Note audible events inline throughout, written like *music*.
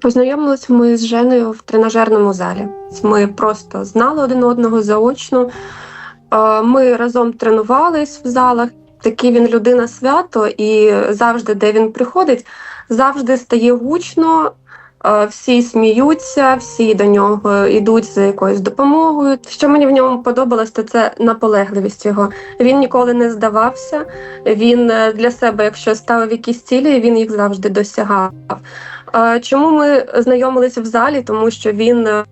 Познайомилися ми з Женою в тренажерному залі. Ми просто знали один одного заочно. Ми разом тренувались в залах. Такий він людина свято, і завжди, де він приходить, завжди стає гучно. Всі сміються, всі до нього йдуть за якоюсь допомогою. Що мені в ньому подобалось, то це наполегливість його. Він ніколи не здавався. Він е, для себе, якщо ставив якісь цілі, він їх завжди досягав. Чому ми знайомилися в залі? Тому що він е,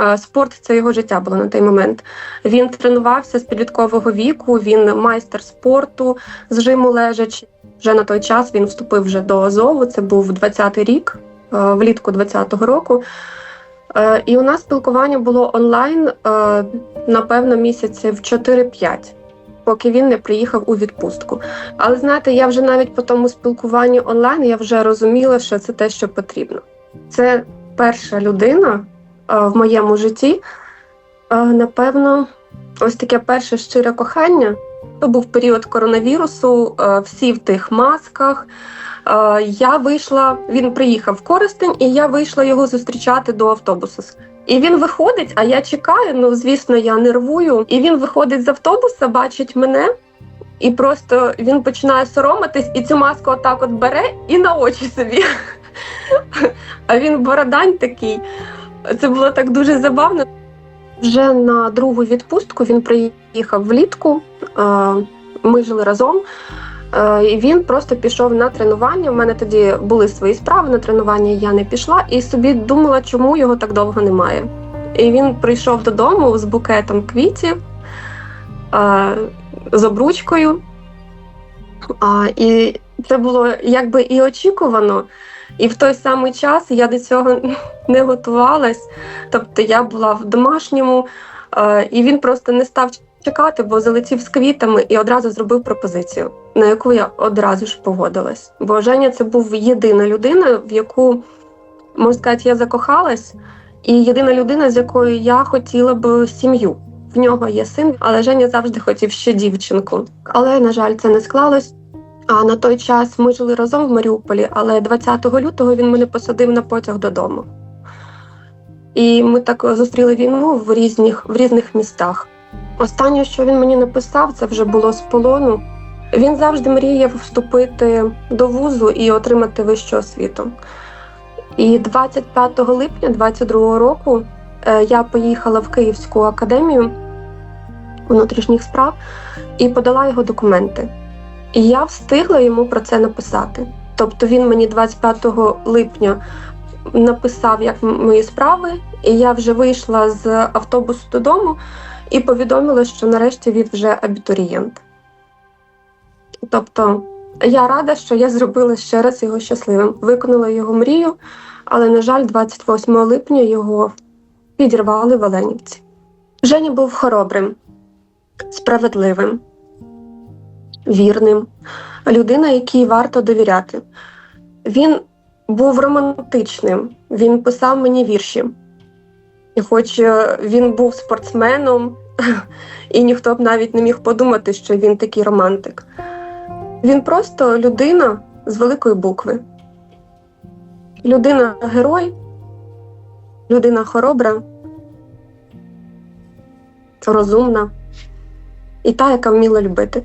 е, спорт це його життя було на той момент. Він тренувався з підліткового віку, він майстер спорту з жиму лежачи. Вже на той час він вступив вже до Азову. Це був 20-й рік, е, влітку 20-го року. І у нас спілкування було онлайн, напевно, місяців 4-5, поки він не приїхав у відпустку. Але знаєте, я вже навіть по тому спілкуванні онлайн я вже розуміла, що це те, що потрібно. Це перша людина е, в моєму житті. Е, Напевно, ось таке перше щире кохання. То був період коронавірусу, е, всі в тих масках. Я вийшла, він приїхав в Коростень, і я вийшла його зустрічати до автобуса. І він виходить, а я чекаю. Ну, звісно, я нервую. І він виходить з автобуса, бачить мене, і просто він починає соромитись, і цю маску отак от бере і на очі собі. *laughs* А він бородань такий. Це було так дуже забавно. Вже на другу відпустку він приїхав влітку. Ми жили разом. Е, І він просто пішов на тренування. У мене тоді були свої справи на тренування, я не пішла і собі думала, чому його так довго немає. І він прийшов додому з букетом квітів, е, з обручкою. І це було якби і очікувано, і в той самий час я до цього *laughs* не готувалась. Тобто я була в домашньому, е, і він просто не став чекати, бо залетів з квітами і одразу зробив пропозицію, на яку я одразу ж погодилась. Бо Женя це був єдина людина, в яку, можна сказати, я закохалась, і єдина людина, з якою я хотіла б сім'ю. В нього є син, але Женя завжди хотів ще дівчинку. Але, на жаль, це не склалось. А на той час ми жили разом в Маріуполі, але 20 лютого він мене посадив на потяг додому. І ми так зустріли війну в різних, в різних містах. Останнє, що він мені написав, це вже було з полону. Він завжди мріяв вступити до вузу і отримати вищу освіту. І 25 липня 22 року е, я поїхала в Київську академію внутрішніх справ і подала його документи. І я встигла йому про це написати. Тобто він мені 25 липня написав, як мої справи, і я вже вийшла з автобусу додому і повідомила, що нарешті він вже абітурієнт. Тобто я рада, що я зробила ще раз його щасливим, виконала його мрію, але, на жаль, 28 липня його підірвали в Оленівці. Женя був хоробрим, справедливим вірним, людина, якій варто довіряти. Він був романтичним, він писав мені вірші. І хоч е, він був спортсменом, *laughs* і ніхто б навіть не міг подумати, що він такий романтик. Він просто людина з великої букви. Людина герой, людина хоробра, розумна і та, яка вміла любити.